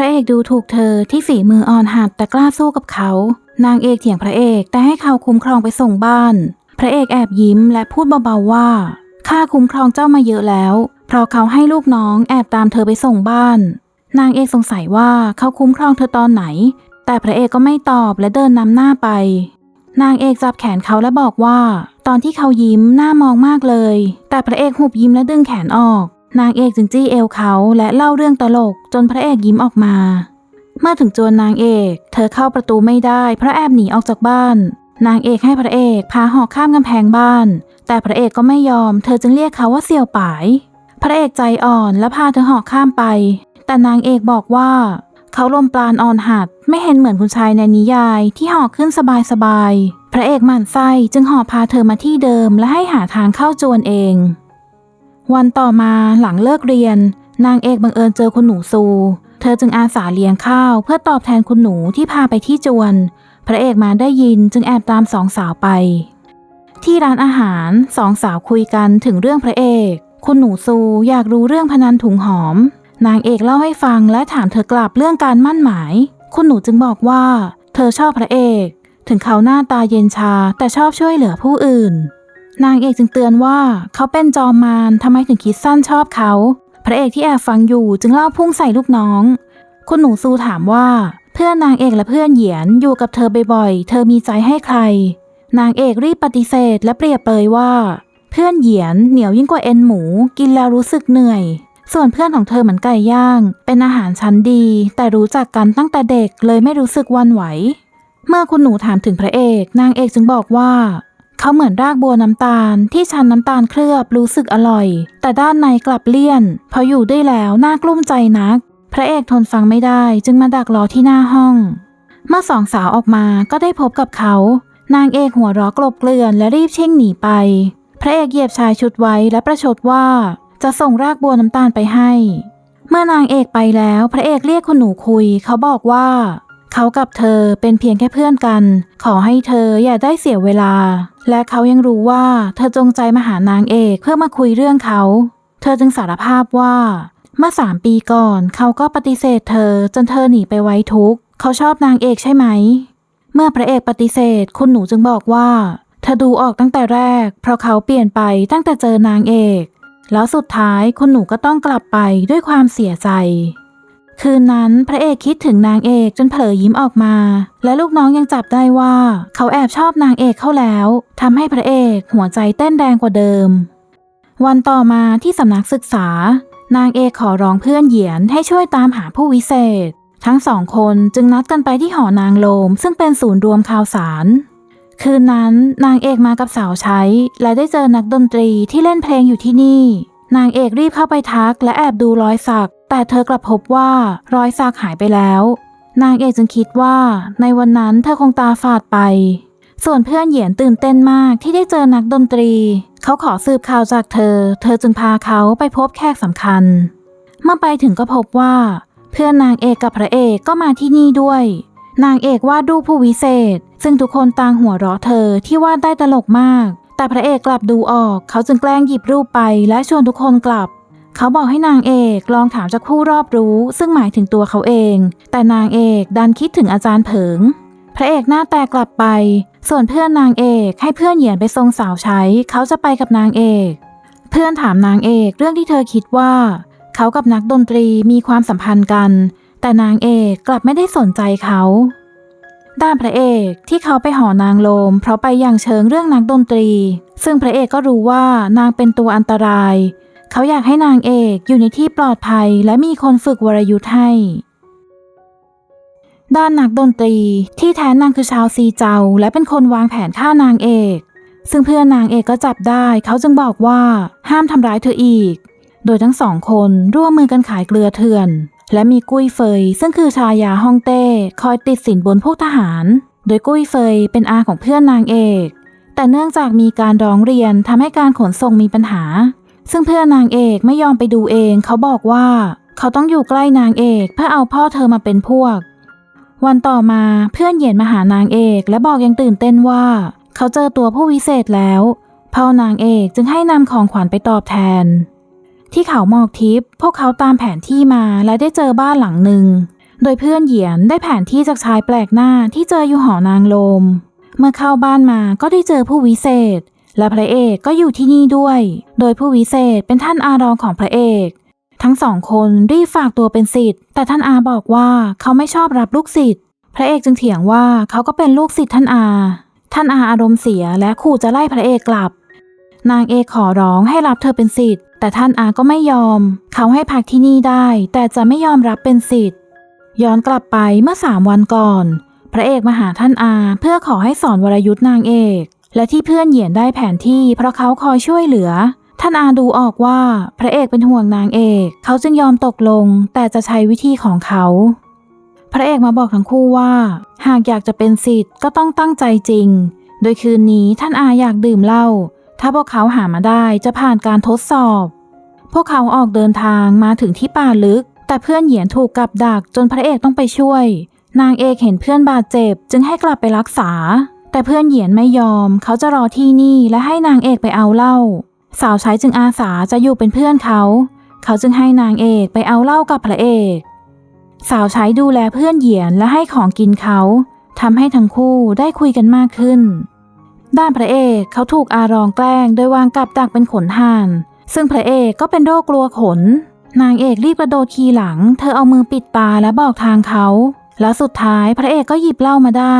ระเอกดูถูกเธอที่ฝีมืออ่อนหัดแต่กล้าสู้กับเขา นางเอกเถียงพระเอกแต่ให้เขาคุ้มครองไปส่งบ้าน พระเอกแอบยิ้มและพูดเบาๆว่าข้าคุ้มครองเจ้ามาเยอะแล้ว เพราะเขาให้ลูกน้องแอบตามเธอไปส่งบ้าน นางเอกสงสัยว่าเขาคุ้มครองเธอตอนไหน แต่พระเอกก็ไม่ตอบและเดินนำหน้าไป นางเอกจับแขนเขาและบอกว่า ตอนที่เขายิ้มหน่ามองมากเลย แต่พระเอกหุบยิ้มและดึงแขนออก นางเอกจึงจี้เอวเขาและเล่าเรื่องตลกจนพระเอกยิ้มออกมา เมื่อถึงจวนนางเอก เธอเข้าประตูไม่ได้เพราะแอบหนีออกจากบ้าน นางเอกให้พระเอกพาหอกข้ามกำแพงบ้าน แต่พระเอกก็ไม่ยอม เธอจึงเรียกเขาว่าเสี่ยวป่าย พระเอกใจอ่อนและพาเธอหอกข้ามไป แต่นางเอกบอกว่า เขาลมปราณอ่อนหัด ไม่เห็นเหมือนคุณชายในนิยายที่หอกขึ้นสบายๆพระเอกหมั่นไส้จึงหอบพาเธอมาที่เดิมและให้หาทางเข้าจวนเอง วันต่อมาหลังเลิกเรียน นางเอกบังเอิญเจอคุณหนูซู เธอจึงอาสาเลี้ยงข้าวเพื่อตอบแทนคุณหนูที่พาไปที่จวน พระเอกมาได้ยินจึงแอบตามสองสาวไป ที่ร้านอาหารสองสาวคุยกันถึงเรื่องพระเอก คุณหนูซูอยากรู้เรื่องพนันถุงหอม นางเอกเล่าให้ฟังและถามเธอกลับเรื่องการมั่นหมาย คุณหนูจึงบอกว่า เธอชอบพระเอก ถึงเขาหน้าตาเย็นชาแต่ชอบช่วยเหลือผู้อื่น นางเอกจึงเตือนว่าเขาเป็นจอมมารทำไมถึงคิดสั้นชอบเขา พระเอกที่แอบฟังอยู่จึงเล่าพุ่งใส่ลูกน้อง คุณหนูซูถามว่า เพื่อนนางเอกและเพื่อนเหยียนอยู่กับเธอบ่อยๆ เธอมีใจให้ใคร นางเอกรีบปฏิเสธและเปรียบเปยว่า เพื่อนเหยียนเหนียวยิ่งกว่าเอ็นหมู กินแล้วรู้สึกเหนื่อย ส่วนเพื่อนของเธอเหมือนไก่ย่าง เป็นอาหารชั้นดี แต่รู้จักกันตั้งแต่เด็กเลยไม่รู้สึกวันไหว เมื่อคุณหนูถามถึงพระเอก นางเอกจึงบอกว่า เขาเหมือนรากบัวน้ำตาลที่ชันน้ำตาลเคลือบรู้สึกอร่อย แต่ด้านในกลับเลี่ยน พออยู่ได้แล้วน่ากลุ้มใจนัก พระเอกทนฟังไม่ได้จึงมาดักรอที่หน้าห้อง เมื่อสองสาวออกมาก็ได้พบกับเขา นางเอกหัวเราะกลบเกลื่อนและรีบเช่งหนีไป พระเอกเหยียบชายชุดไว้และประชดว่า จะส่งรากบัวน้ำตาลไปให้ เมื่อนางเอกไปแล้ว พระเอกเรียกคุณหนูคุย เขาบอกว่า เขากับเธอเป็นเพียงแค่เพื่อนกัน ขอให้เธออย่าได้เสียเวลา และเขายังรู้ว่าเธอจงใจมาหานางเอกเพื่อมาคุยเรื่องเขา เธอจึงสารภาพว่า เมื่อสามปีก่อนเขาก็ปฏิเสธเธอจนเธอหนีไปไว้ทุกข์เขาชอบนางเอกใช่ไหม เมื่อพระเอกปฏิเสธ คุณหนูจึงบอกว่า เธอดูออกตั้งแต่แรก เพราะเขาเปลี่ยนไปตั้งแต่เจอนางเอก แล้วสุดท้ายคุณหนูก็ต้องกลับไปด้วยความเสียใจ คืนนั้นพระเอกคิดถึงนางเอกจนเผลอยิ้มออกมา และลูกน้องยังจับได้ว่า เขาแอบชอบนางเอกเข้าแล้วทำให้พระเอกหัวใจเต้นแรงกว่าเดิม วันต่อมาที่สำนักศึกษา นางเอกขอร้องเพื่อนเหยียนให้ช่วยตามหาผู้วิเศษ ทั้งสองคนจึงนัดกันไปที่หอนางโลม ซึ่งเป็นศูนย์รวมข่าวสารคืนนั้นนางเอกมากับสาวใช้ และได้เจอนักดนตรีที่เล่นเพลงอยู่ที่นี่ นางเอกรีบเข้าไปทักและแอบดูรอยสัก แต่เธอกลับพบว่ารอยสักหายไปแล้ว นางเอกจึงคิดว่า ในวันนั้นเธอคงตาฝาดไป ส่วนเพื่อนเหยียนตื่นเต้นมากที่ได้เจอนักดนตรี เขาขอสืบข่าวจากเธอ เธอจึงพาเขาไปพบแขกสำคัญ เมื่อไปถึงก็พบว่า เพื่อนนางเอกกับพระเอกก็มาที่นี่ด้วย นางเอกวาดรูปผู้วิเศษ ซึ่งทุกคนต่างหัวเราะเธอที่วาดได้ตลกมาก แต่พระเอกกลับดูออก เขาจึงแกล้งหยิบรูปไปและชวนทุกคนกลับ เขาบอกให้นางเอกลองถามจากผู้รอบรู้ ซึ่งหมายถึงตัวเขาเอง แต่นางเอกดันคิดถึงอาจารย์เผิง พระเอกหน้าแตกกลับไป ส่วนเพื่อนนางเอกให้เพื่อนเหยียนไปทรงสาวใช้ เขาจะไปกับนางเอก เพื่อนถามนางเอกเรื่องที่เธอคิดว่า เขากับนักดนตรีมีความสัมพันธ์กัน แต่นางเอกกลับไม่ได้สนใจเขาด้านพระเอกที่เขาไปหอนางโลม เพราะไปอย่างเชิงเรื่องนักดนตรี ซึ่งพระเอกก็รู้ว่านางเป็นตัวอันตราย เขาอยากให้นางเอกอยู่ในที่ปลอดภัยและมีคนฝึกวรยุทธ์ให้ ด้านนักดนตรีที่แท้นางคือชาวซีเจา และเป็นคนวางแผนฆ่านางเอก ซึ่งเพื่อนนางเอกก็จับได้ เขาจึงบอกว่าห้ามทำร้ายเธออีก โดยทั้งสองคนร่วมมือกันขายเกลือเถื่อน และมีกุ้ยเฟย ซึ่งคือชายาฮ่องเต้คอยติดสินบนพวกทหาร โดยกุ้ยเฟยเป็นอาของเพื่อนนางเอกแต่เนื่องจากมีการร้องเรียนทำให้การขนส่งมีปัญหา ซึ่งเพื่อนนางเอกไม่ยอมไปดูเองเขาบอกว่า เขาต้องอยู่ใกล้นางเอกเพื่อเอาพ่อเธอมาเป็นพวก วันต่อมาเพื่อนเหยียนมาหานางเอกและบอกยังตื่นเต้นว่า เขาเจอตัวผู้วิเศษแล้วพ่อนางเอกจึงให้นำของขวัญไปตอบแทน ที่เขาหมอกทิพย์พวกเขาตามแผนที่มาและได้เจอบ้านหลังหนึ่ง โดยเพื่อนเหยียนได้แผนที่จากชายแปลกหน้าที่เจออยู่หอนางลม เมื่อเข้าบ้านมาก็ได้เจอผู้วิเศษ และพระเอกก็อยู่ที่นี่ด้วย โดยผู้วิเศษเป็นท่านอารองของพระเอก ทั้งสองคนรีบฝากตัวเป็นศิษย์แต่ท่านอาบอกว่าเขาไม่ชอบรับลูกศิษย์ พระเอกจึงเถียงว่าเขาก็เป็นลูกศิษย์ท่านอา ท่านอาอารมณ์เสียและขู่จะไล่พระเอกกลับ นางเอกขอร้องให้รับเธอเป็นศิษย์แต่ท่านอาก็ไม่ยอม เขาให้พักที่นี่ได้ แต่จะไม่ยอมรับเป็นศิษย์ย้อนกลับไปเมื่อสามวันก่อน พระเอกมาหาท่านอาเพื่อขอให้สอนวรยุทธ์นางเอก และที่เพื่อนเหยียนได้แผนที่เพราะเขาคอยช่วยเหลือ ท่านอาดูออกว่าพระเอกเป็นห่วงนางเอก เขาจึงยอมตกลง แต่จะใช้วิธีของเขา พระเอกมาบอกทั้งคู่ว่า หากอยากจะเป็นศิษย์ก็ต้องตั้งใจจริง โดยคืนนี้ท่านอาอยากดื่มเหล้าถ้าพวกเขาหามาได้จะผ่านการทดสอบ พวกเขาออกเดินทางมาถึงที่ป่าลึก แต่เพื่อนเหยียนถูกกับดักจนพระเอกต้องไปช่วย นางเอกเห็นเพื่อนบาดเจ็บ จึงให้กลับไปรักษา แต่เพื่อนเหยียนไม่ยอม เขาจะรอที่นี่และให้นางเอกไปเอาเหล้า สาวใช้จึงอาสาจะอยู่เป็นเพื่อนเขา เขาจึงให้นางเอกไปเอาเหล้ากับพระเอก สาวใช้ดูแลเพื่อนเหยียนและให้ของกินเขาทำให้ทั้งคู่ได้คุยกันมากขึ้น ด้านพระเอกเขาถูกอารองแกล้งโดยวางกับดักเป็นขนห่าน ซึ่งพระเอกก็เป็นโรคกลัวขน นางเอกรีบกระโดดขี่หลัง เธอเอามือปิดตาและบอกทางเขา แล้วสุดท้ายพระเอกก็หยิบเหล้ามาได้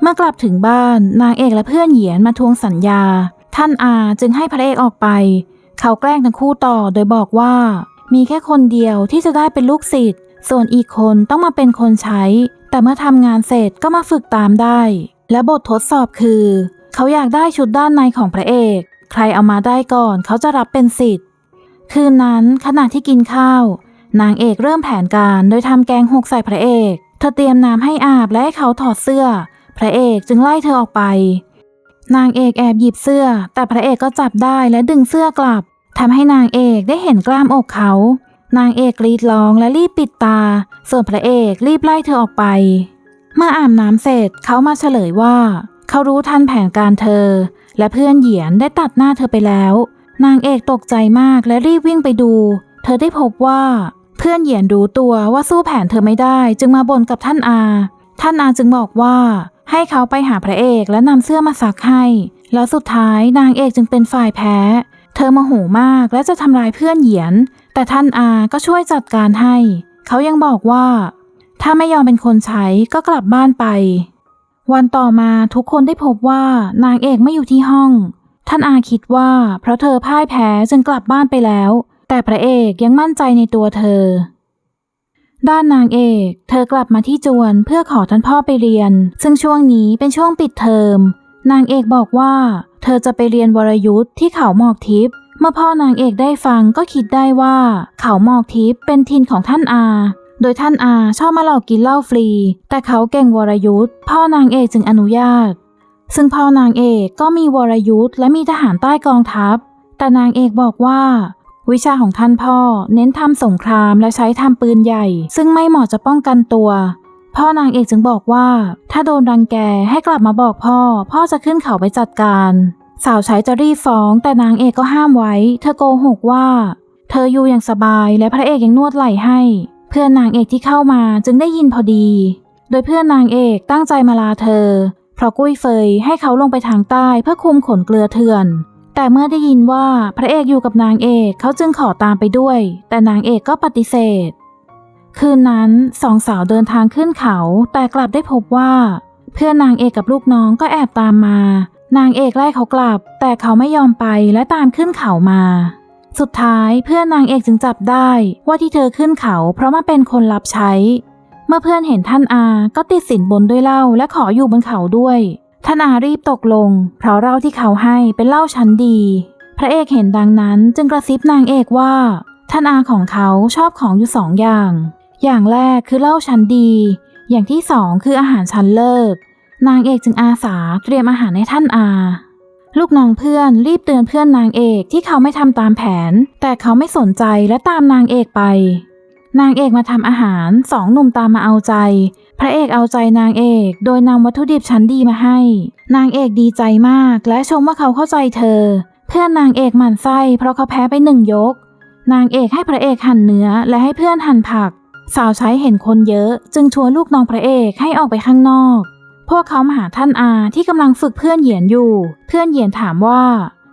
เมื่อกลับถึงบ้านนางเอกและเพื่อนเหยียนมาทวงสัญญา ท่านอาจึงให้พระเอกออกไป เขาแกล้งทั้งคู่ต่อโดยบอกว่า มีแค่คนเดียวที่จะได้เป็นลูกศิษย์ส่วนอีกคนต้องมาเป็นคนใช้ แต่เมื่อทำงานเสร็จก็มาฝึกตามได้ และบททดสอบคือ เขาอยากได้ชุดด้านในของพระเอก ใครเอามาได้ก่อนเขาจะรับเป็นศิษย์คืนนั้นขณะที่กินข้าว นางเอกเริ่มแผนการโดยทำแกงหกใส่พระเอกเธอเตรียมน้ำให้อาบและให้เขาถอดเสื้อ พระเอกจึงไล่เธอออกไป นางเอกแอบหยิบเสื้อ แต่พระเอกก็จับได้และดึงเสื้อกลับทำให้นางเอกได้เห็นกล้ามอกเขา นางเอกรีดร้องและรีบปิดตา ส่วนพระเอกรีบไล่เธอออกไป เมื่ออาบน้ำเสร็จเขามาเฉลยว่า เขารู้ทันแผนการเธอ และเพื่อนเหยียนได้ตัดหน้าเธอไปแล้ว นางเอกตกใจมากและรีบวิ่งไปดู เธอได้พบว่า เพื่อนเหยียนรู้ตัวว่าสู้แผนเธอไม่ได้ จึงมาบ่นกับท่านอา ท่านอาจึงบอกว่า ให้เขาไปหาพระเอกและนำเสื้อมาซักให้ แล้วสุดท้ายนางเอกจึงเป็นฝ่ายแพ้ เธอโมโหมากและจะทำร้ายเพื่อนเหยียน แต่ท่านอาก็ช่วยจัดการให้ เขายังบอกว่า ถ้าไม่ยอมเป็นคนใช้ก็กลับบ้านไป วันต่อมาทุกคนได้พบว่านางเอกไม่อยู่ที่ห้อง ท่านอาคิดว่า เพราะเธอพ่ายแพ้จึงกลับบ้านไปแล้ว แต่พระเอกยังมั่นใจในตัวเธอ ด้านนางเอก เธอกลับมาที่จวนเพื่อขอท่านพ่อไปเรียน ซึ่งช่วงนี้เป็นช่วงปิดเทอม นางเอกบอกว่า เธอจะไปเรียนวรยุทธ์ที่เขาหมอกทิพย์เมื่อพ่อนางเอกได้ฟังก็คิดได้ว่า เขาหมอกทิพย์เป็นถิ่นของท่านอา โดยท่านอาชอบมาหลอกกินเหล้าฟรี แต่เขาเก่งวรยุทธ์พ่อนางเอกจึงอนุญาต ซึ่งพ่อนางเอกก็มีวรยุทธ์และมีทหารใต้กองทัพ แต่นางเอกบอกว่า วิชาของท่านพ่อ เน้นทำสงครามและใช้ทำปืนใหญ่ ซึ่งไม่เหมาะจะป้องกันตัว พ่อนางเอกจึงบอกว่า ถ้าโดนรังแกให้กลับมาบอกพ่อ พ่อจะขึ้นเขาไปจัดการ สาวใช้จะรีบฟ้อง แต่นางเอกก็ห้ามไว้ เธอโกหกว่า เธออยู่อย่างสบายและพระเอกยังนวดไหล่ให้ เพื่อนนางเอกที่เข้ามาจึงได้ยินพอดี โดยเพื่อนนางเอกตั้งใจมาลาเธอ เพราะกุ้ยเฟยให้เขาลงไปทางใต้เพื่อคุมขนเกลือเถื่อน แต่เมื่อได้ยินว่าพระเอกอยู่กับนางเอกเขาจึงขอตามไปด้วย แต่นางเอกก็ปฏิเสธ คืนนั้นสองสาวเดินทางขึ้นเขา แต่กลับได้พบว่า เพื่อนนางเอกกับลูกน้องก็แอบตามมา นางเอกไล่เขากลับ แต่เขาไม่ยอมไปและตามขึ้นเขามา สุดท้ายเพื่อนนางเอกจึงจับได้ว่าที่เธอขึ้นเขา เพราะมาเป็นคนรับใช้ เมื่อเพื่อนเห็นท่านอาก็ติดสินบนด้วยเหล้าและขออยู่บนเขาด้วย ท่านอารีบตกลง เพราะเหล้าที่เขาให้เป็นเหล้าชั้นดี พระเอกเห็นดังนั้นจึงกระซิบนางเอกว่าท่านอาของเขาชอบของอยู่สองอย่าง อย่างแรกคือเหล้าชั้นดี อย่างที่สองคืออาหารชั้นเลิศนางเอกจึงอาสาเตรียมอาหารให้ท่านอา ลูกน้องเพื่อนรีบเตือนเพื่อนนางเอกที่เขาไม่ทำตามแผน แต่เขาไม่สนใจและตามนางเอกไป นางเอกมาทำอาหารสองหนุ่มตามมาเอาใจ พระเอกเอาใจนางเอก โดยนำวัตถุดิบชั้นดีมาให้ นางเอกดีใจมากและชมว่าเขาเข้าใจเธอ เพื่อนนางเอกหมั่นไส้เพราะเขาแพ้ไปหนึ่งยก นางเอกให้พระเอกหั่นเนื้อและให้เพื่อนหั่นผัก สาวใช้เห็นคนเยอะ จึงชวนลูกน้องพระเอกให้ออกไปข้างนอก พวกเขามาหาท่านอาที่กำลังฝึกเพื่อนเหยียนอยู่ เพื่อนเหยียนถามว่า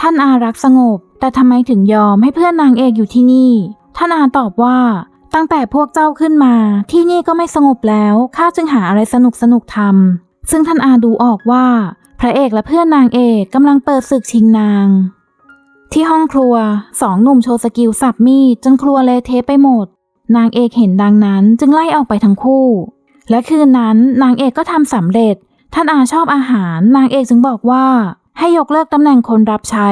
ท่านอารักสงบ แต่ทำไมถึงยอมให้เพื่อนนางเอกอยู่ที่นี่ท่านอาตอบว่า ตั้งแต่พวกเจ้าขึ้นมา ที่นี่ก็ไม่สงบแล้วข้าจึงหาอะไรสนุกสนุกทำซึ่งท่านอาดูออกว่า พระเอกและเพื่อนนางเอกกำลังเปิดศึกชิงนาง ที่ห้องครัวสองหนุ่มโชว์สกิลสับมีดจนครัวเละเทะไปหมด นางเอกเห็นดังนั้นจึงไล่ออกไปทั้งคู่ และคืนนั้นนางเอกก็ทำสำเร็จ ท่านอาชอบอาหารนางเอกจึงบอกว่า ให้ยกเลิกตำแหน่งคนรับใช้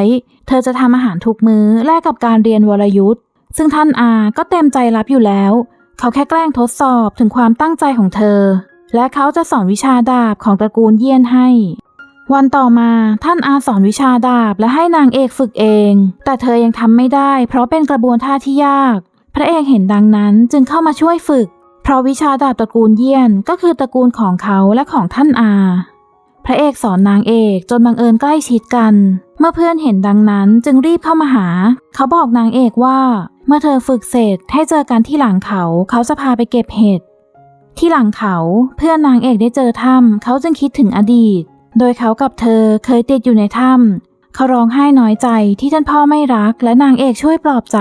เธอจะทำอาหารทุกมื้อแลกกับการเรียนวรยุทธ์ ซึ่งท่านอาก็เต็มใจรับอยู่แล้ว เขาแค่แกล้งทดสอบถึงความตั้งใจของเธอ และเขาจะสอนวิชาดาบของตระกูลเยี่ยนให้ วันต่อมาท่านอาสอนวิชาดาบและให้นางเอกฝึกเอง แต่เธอยังทำไม่ได้ เพราะเป็นกระบวนท่าที่ยาก พระเอกเห็นดังนั้นจึงเข้ามาช่วยฝึก เพราะวิชาดาบตระกูลเยี่ยนก็คือตระกูลของเขาและของท่านอา พระเอกสอนนางเอกจนบังเอิญใกล้ชิดกัน เมื่อเพื่อนเห็นดังนั้นจึงรีบเข้ามาหา เขาบอกนางเอกว่า เมื่อเธอฝึกเสร็จให้เจอกันที่หลังเขาเขาจะพาไปเก็บเห็ดที่หลังเขาเพื่อนนางเอกได้เจอถ้ำเขาจึงคิดถึงอดีต โดยเขากับเธอเคยติดอยู่ในถ้ำเขาร้องไห้น้อยใจที่ท่านพ่อไม่รัก และนางเอกช่วยปลอบใจ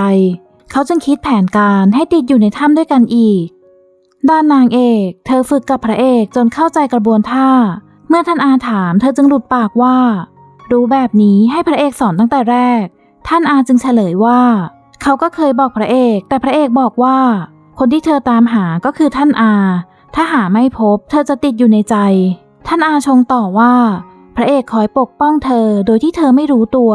เขาจึงคิดแผนการให้ติดอยู่ในถ้ำด้วยกันอีก ด้านนางเอก เธอฝึกกับพระเอกจนเข้าใจกระบวนท่า เมื่อท่านอาถามเธอจึงหลุดปากว่า รู้แบบนี้ให้พระเอกสอนตั้งแต่แรก ท่านอาจึงเฉลยว่า เขาก็เคยบอกพระเอก แต่พระเอกบอกว่า คนที่เธอตามหาก็คือท่านอา ถ้าหาไม่พบ เธอจะติดอยู่ในใจ ท่านอาชงต่อว่า พระเอกคอยปกป้องเธอโดยที่เธอไม่รู้ตัว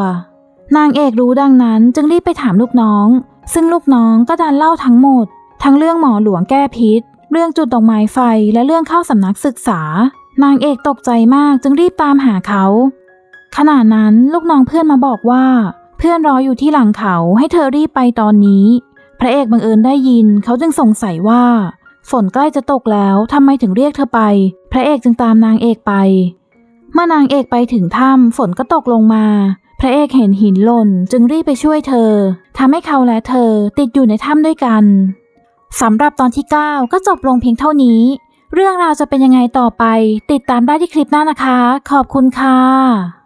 นางเอกรู้ดังนั้นจึงรีบไปถามลูกน้อง ซึ่งลูกน้องก็ดันเล่าทั้งหมด ทั้งเรื่องหมอหลวงแก้พิษ เรื่องจุดดอกไม้ไฟและเรื่องเข้าสำนักศึกษา นางเอกตกใจมากจึงรีบตามหาเขา ขณะนั้นลูกน้องเพื่อนมาบอกว่า เพื่อนรออยู่ที่หลังเขาให้เธอรีบไปตอนนี้ พระเอกบังเอิญได้ยินเขาจึงสงสัยว่า ฝนใกล้จะตกแล้วทำไมถึงเรียกเธอไป พระเอกจึงตามนางเอกไป เมื่อนางเอกไปถึงถ้ำฝนก็ตกลงมา พระเอกเห็นหินหล่นจึงรีบไปช่วยเธอทำให้เขาและเธอติดอยู่ในถ้ำด้วยกันสำหรับตอนที่ 9 ก็จบลงเพียงเท่านี้ เรื่องราวจะเป็นยังไงต่อไป ติดตามได้ที่คลิปหน้านะคะ ขอบคุณค่ะ